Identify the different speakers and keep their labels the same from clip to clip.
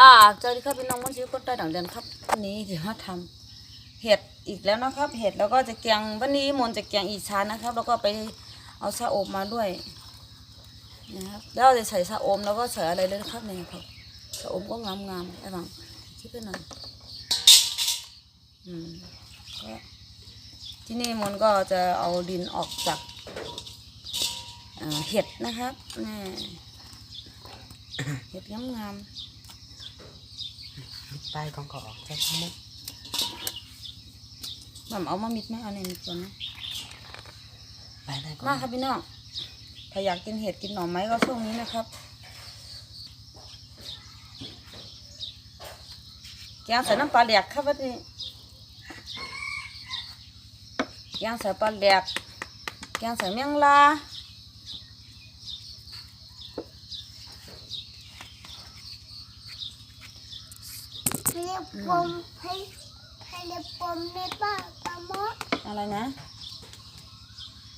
Speaker 1: อ่าสวัสดีครับพี่น้องมันชื่อคนใต้ดังเดือนครับวันนี้เดี๋ยวมาทำเห็ดอีกแล้วนะครับ เห็ดแล้วก็จะแกงวันนี้มนจะแกงอีสานนะครับ แล้วก็ไปเอาชะอมมาด้วยนะครับแล้วเราจะใส่ชะอมแล้วก็ใส่อะไรเลยครับเนี่ยครับชะอมก็งามๆไอ้บังคิดไปหน่อยอืมก็ที่นี่มนก็จะเอาดินออกจากเห็ดนะครับนี่เห็ดงามๆ
Speaker 2: ใต้กองก็ออกจากมุก
Speaker 1: แบบเอามามิดไหมเอาในมิดก่อนนะ
Speaker 2: ไปได้ก็
Speaker 1: มาครับพี่น้องถ้าอยากกินเห็ดกินหน่อไม้ก็ช่วงนี้นะครับ แกงใส่น้ำปลาแหลกครับวันนี้แกงใส่ปลาแหลกแกงใส่เมียงลา
Speaker 3: ให้เรียกปมให้ให้เรียกปมในบ้านปลาหมอ
Speaker 1: อะไรนะ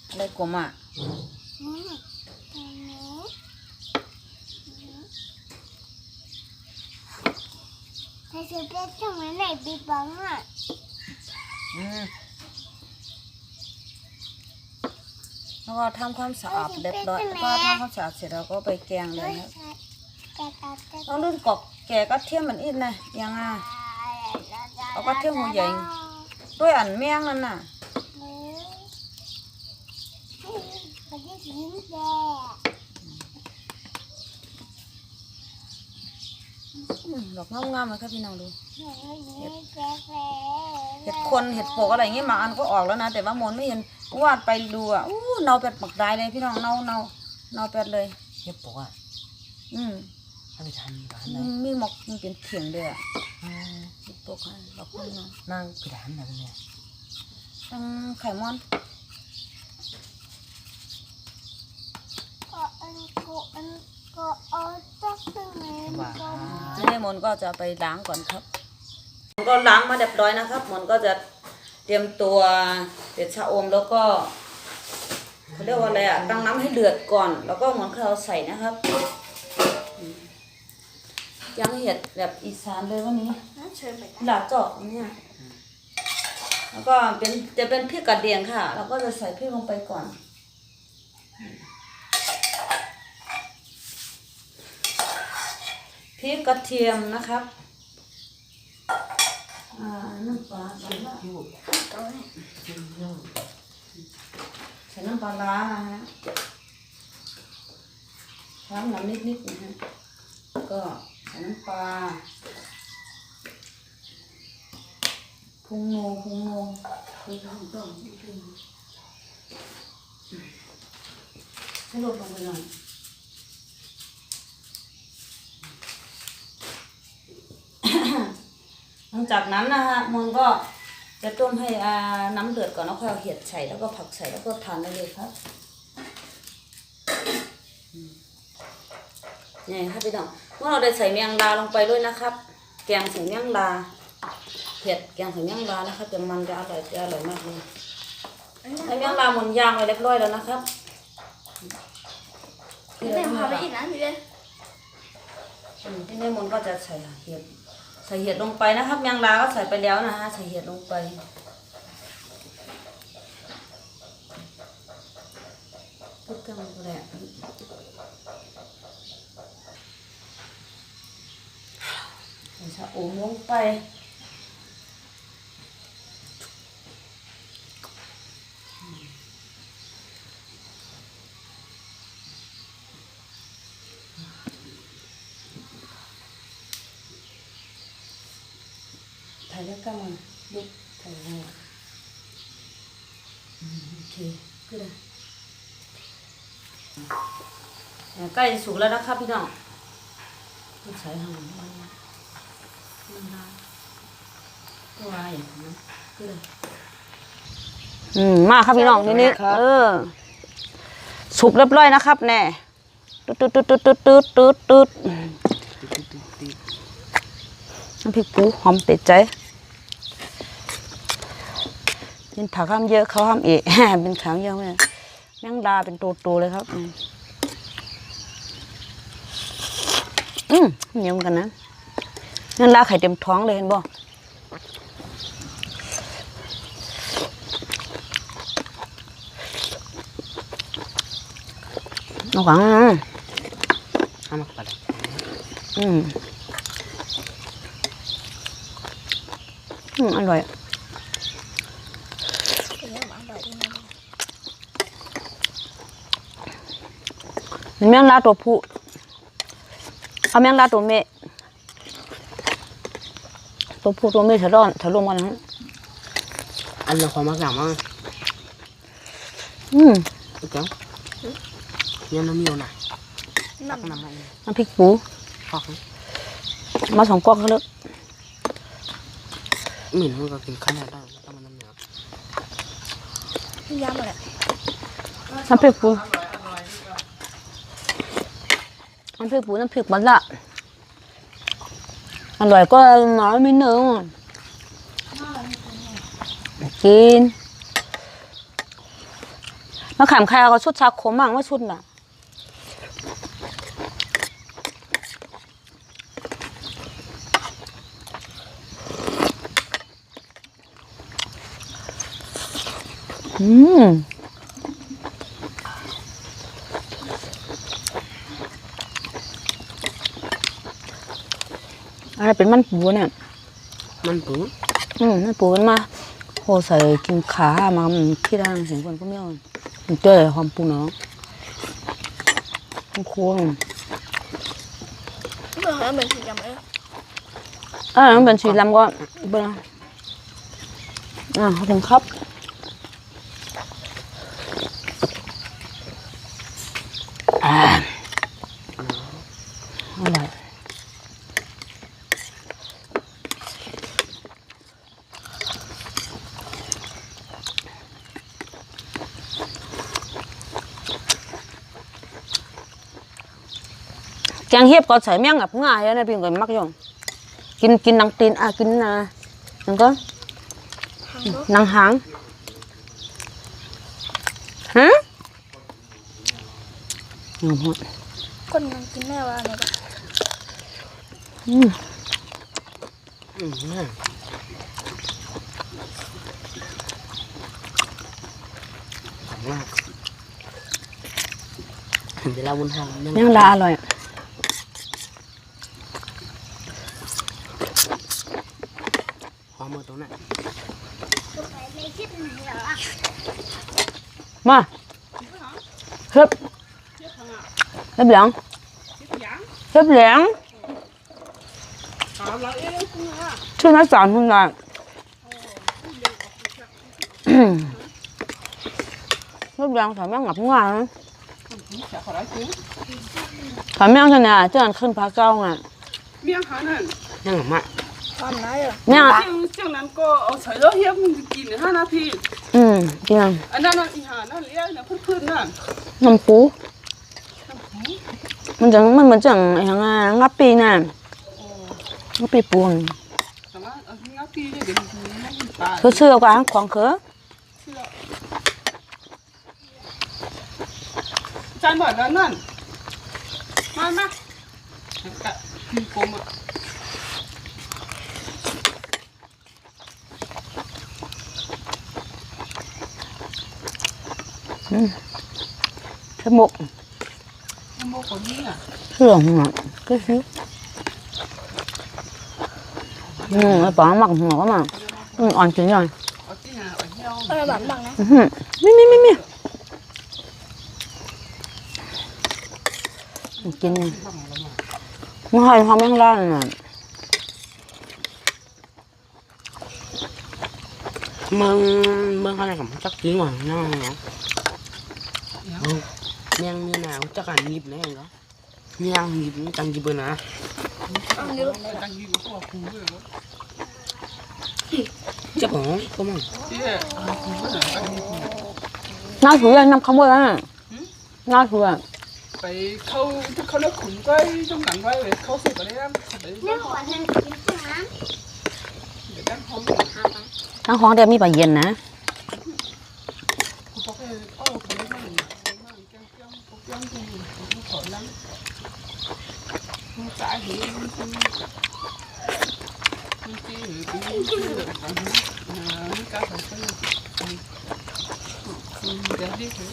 Speaker 1: อะไรกลมอะ
Speaker 3: นี่ตรงนี้ให้เสียเป็นตรงไหนบีบังอะ
Speaker 2: อืม
Speaker 1: แล้วก็ทำความสะอาดเรียบร้อยแล้วก็ทำความสะอาดเสร็จแล้วก็ไปแกงเลยครับ
Speaker 3: กระตากกระ
Speaker 1: ต้องรุ่นกอกแกก็เทียมมันอีกนะยังอะ เอาก็เที่ยวหัวใหญ่ด้วยอันเมี่ยงนั่นน่ะ
Speaker 3: เขาจะยิ้มแย่
Speaker 1: อืมดอกงามๆเลยครับพี่น้องดู
Speaker 3: เขายิ้มแย่แย่
Speaker 1: เห็ดคนเห็ดโปกอะไรอย่างเงี้ยมาอันก็ออกแล้วนะ แต่ว่ามนไม่เห็นวาดไปดูอะอู้เนาเป็ดหมักได้เลยพี่น้องเนาเนาเนาเป็ดเลย
Speaker 2: เฮียบอกว่า
Speaker 1: อืม
Speaker 2: ถ้าไปทำร้าน
Speaker 1: มี
Speaker 2: นั้น
Speaker 1: มีหมอกมีเป็นเขียงด้วยอะ
Speaker 2: อืม
Speaker 1: เห็ดโปกอะดอกงา
Speaker 2: นั่งไปทำอะไรเนี่ย
Speaker 1: ตั้งไข่มอน
Speaker 3: ก็อันก็อันก็เอาตักตึงเลยก็
Speaker 1: ทีนี้มนก็จะไปล้างก่อนครับมนก็ล้างมาเรียบร้อยนะครับมนก็จะเตรียมตัวเด็ดชะอมแล้วก็เขาเรียกว่าอะไรอะตั้งน้ำให้เดือดก่อน แล้วก็มนก็เอาใส่นะครับ ยังเห็ดแบบอีสานเลยวันนี้
Speaker 3: เชิญไป
Speaker 1: หลาเจาะเนี่ยแล้วก็เป็นจะเป็นพริกกระเดียงค่ะ เราก็จะใส่พริกลงไปก่อน พริกกระเทียมนะครับอ่าน้ำปลาใส่น้ำ
Speaker 2: ยู
Speaker 3: ตรงนี้
Speaker 2: ยูยู
Speaker 1: ใส่น้ำปลาร้านะฮะน้ำน้ำนิดๆนะฮะก็ใส่ น้ำปลาพุงโนพุงโนพุงโนต้องให้ลดลงไปหน่อยหลังจากนั้นนะฮะมนก็จะต้มให้อาน้ำเดือดก่อนแล้วค่อยเอาเห็ดใส่แล้วก็ผักใส่แล้วก็ทานได้เลยครับอืมนี่ครับพี่น้อง มื่อเราได้ใส่เมียงลาลงไปด้วยนะครับ แกงใส่เมียงลาเผ็ดแกงใส่เมียงลานะครับจะมันจะอร่อยจะอร่อยมากเลยใส่เมียงลาหมุนย่างไว้เรียบร้อยแล้วนะครับ
Speaker 3: พี่เป็นพาไปอีกนะพี่เป็น
Speaker 1: อืมที่นี่มนก็จะใส่เห็ดใส่เห็ดลงไปนะครับเมียงลาก็ใส่ไปแล้วนะฮะใส่เห็ดลงไปพุทธังแหละใส่ชะอมลงไปถ่ายแล้วก็มันลุกถ่ายแล้วอืมโอเคก็ได้ใกล้สุกแล้วนะครับพี่น้องต้องใส่หางมัน อย่างนั้นก็เลยอืมมาครับพี่น้องนี่นี่เออสุกเรียบร้อยนะครับ แน่ตุ๊ดตุ๊ดตุ๊ดตุ๊ดตุ๊ดตุ๊ดตุ๊ดน้ำพริกปูหอมเป็ดใจเป็นผักห้ามเยอะเขาห้ามเอะเป็นขางเยอะไหมแมงดาเป็นตัวๆเลยครับ อืมอืมเหนียวเหมือนกันนะ นั่นลาไข่เต็มท้องเลยเห็นบ่น้องหวัง
Speaker 2: เอามาปัด
Speaker 1: อืมอืมอร่อย
Speaker 3: เป็นยังไงอร่อยดีนะ
Speaker 1: แมงลาตัวผู้เอาแมงลาตัวเมะ ตัวผู้ตัวเมะถะร้อนถะรวมกันนะ
Speaker 2: อันเราความมากอย่างมาก
Speaker 1: อืม
Speaker 2: โอเคยังน้ำมีอยู่นะ
Speaker 3: น้
Speaker 2: น้ำมัน
Speaker 1: น้ำพริกปู
Speaker 2: ฟอก
Speaker 1: มาสองก๊อกเขาเลย
Speaker 2: หมิ่นมันก็กินข้าวได้แล้วก็มันน้ำเหนียวำ
Speaker 3: ยำอะไร
Speaker 1: น้ำพริกปูน้ำพริกปูน้ำพริกมันละ อร่อยก็น้อยไม่เนื้อกินมาขามครเอาชุดชาโคมั่งว่าชุดน่ะอืม อะไรเป็นมันปูเนี่ย
Speaker 2: มันปู
Speaker 1: อืมมันปูกันมาโหใส่กินขามามันที่ด้านเสียงคนก็ไม่เอามันเจอความปูเนาะมันโค้ง
Speaker 3: เมื่อไหร่เหมือนสียำเลย
Speaker 1: อ่ามันเป็นสีลำก็เบิ่งอ่าขอบคุณครับ แกงเห็บก็ใส่แมงกับง่ายนะพี่ก็มักอยู่กินกินนังตีนอะกินนะนังก็
Speaker 3: หางก็
Speaker 1: นังหางฮะอืม
Speaker 3: คนยังกินแม่ว่าอะไรบ้าง
Speaker 1: อืม
Speaker 2: อืมน่าหอมมากเดี๋ยวเราบุญทาง
Speaker 1: แมงดาอร่อย
Speaker 2: หอมมือตรงนั้น
Speaker 1: มาเฮ็บเฮ็บเหลืองเฮ็บเหลืองชื่อนักสอนคุณละเฮ็บเหลืองถอยแมงงับง่ายนถอยแม่งชนะเจ้าอันขึ้นพาเก้าไง
Speaker 4: miếng hả nè
Speaker 2: ยังหอมมาก
Speaker 3: ทำได้เหรอ
Speaker 1: แมงอะ
Speaker 4: riêng riêng นั้นก็เอาใส่แล้วเฮียมันกินห้านาที
Speaker 1: อืมจริง
Speaker 4: อันนั้นน่ะอีหานั่นเลี้ยนะพื้นๆนั่น
Speaker 1: น้ำปูมันจะมันเหมือนจังไอ้หางางับปีน่ะงับปีปูน
Speaker 4: แต่ว่าเอาที่งับปีเนี่ยเดี๋ยวมันไม่มีปลา
Speaker 1: เธอเชื่อกันของเขอ
Speaker 4: จานบ่อยแล้วนั่นมามา กินกลมอะ
Speaker 1: สมุก
Speaker 4: มันโมกว่านี้อะ
Speaker 1: เสื่อมอะก็ซื้ออืมไอ้ป๋องหมักหัวก็มา อืมอ่อนจริงเลย
Speaker 4: เอาที่หาเอาเหี้ยว
Speaker 3: อะไรแบบบ้างนะ
Speaker 1: อื้อหือไม่ไม่ไม่ไม่กินไม่ให้ความแม่งร้านน่ะ
Speaker 2: มึงมึงอะไรกับจักจีหวานน้องเนาะยังมีหนาวจักการหยิบนะเองก็ยังหยิบจังหยิบนะ
Speaker 3: อันนี้
Speaker 4: ตังค์อยู่กับพวกคุณด้วยเหรอ
Speaker 2: เจ้าของก็มั่ง
Speaker 4: เจ๊เอาคุณด้วยเหรอตังค์อยู่
Speaker 1: น่าถือน้ำขโมยอะน่าถือ
Speaker 4: ไปเข้าที่เขาเลิกขุนก็ต้องหลังไว้เลยเขาสิบอะไรนั่นไป
Speaker 3: เรื่องหัวเธอกินใช่ไหม
Speaker 4: เดี๋ยวด้านห้อง
Speaker 1: ทั้งของเดียวมีปลาเย็นนะ
Speaker 4: คุณพ่อไปเอ้าเขาไม่มั่งมั่งแก้มแก้มแก้มตรงนี้ผมขอนั่งมันจ่ายเห็นมัน ที่หรือที่นี่ก็ใส่ไปอืม เดี๋ยวดิคือ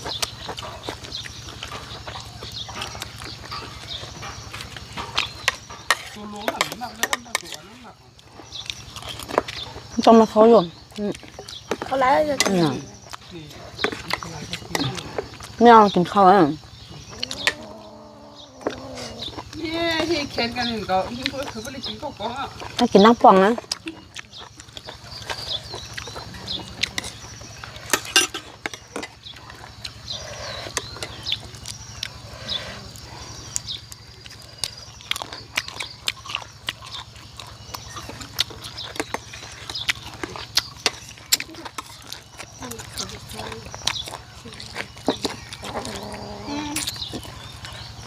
Speaker 4: ตัวโน้หนักหนักแล้วก็หนักตัวนั้นหนัก
Speaker 1: ต้มมาเขาอยู่
Speaker 5: เขาไล่จะ
Speaker 1: เนี่ย
Speaker 4: นี่อะไรก็กิน
Speaker 1: ไม่เอากินข้าวอะ
Speaker 4: เนี่ยที่เข็นกันหนึ่งก็ยิ่งเพื่อคือไม่ได้กินก็ก็
Speaker 1: ถ้ากินน้ำป่องนะ
Speaker 4: 嗯ก็วันใช้ด้วยนะสิ
Speaker 1: เขาเหนือ
Speaker 5: หนังตัว
Speaker 1: อืมอืมผมจัดด้วยอืมเอาไปเลยอืม
Speaker 4: ก็คือยังคุ้มนะที่นี่นะนะแล้วที่เราก็ถ้าที่เดียวกันนู้นแต่ก็ไม่ใช่คิวนะ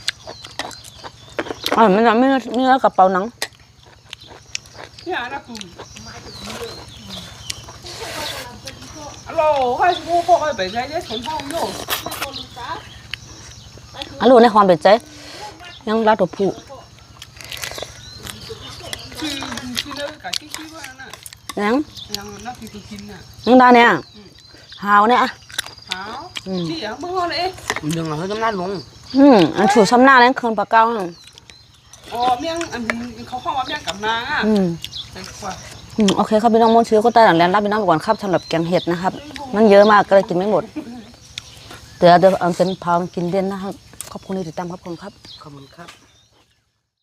Speaker 1: อะ
Speaker 4: มันทำให้เนื้
Speaker 1: อกับเปาหนัง
Speaker 4: อร่อย
Speaker 1: ในความเป็นใจยังรัดตัวผู้
Speaker 4: ยั
Speaker 1: ง
Speaker 4: ยังไดเนี่
Speaker 1: ยหาวเนี่ยหาอืมยั
Speaker 4: งเมื่อเล
Speaker 1: ยยังเหรอเขาจำหน้าลงอืมอันถูกจำหน้าแล้วคนปากเก้า
Speaker 4: อ๋อเมี่ยงเขาข้องว่า
Speaker 1: เมี่
Speaker 4: ยงกับนา
Speaker 1: อืมโอเคครับพี่น้องมนเชื้อก็ตาหลังแลนรับพี่น้องไปก่อนครับสำหรับแกงเห็ดนะครับมันเยอะมากก็เลยกินไม่หมดเดี๋ยวเดี๋ยวเอาเส้นพาวกินเด่นนะครับขอบคุณที่ติดตามครับคุณครับ
Speaker 2: ขอบคุณครับ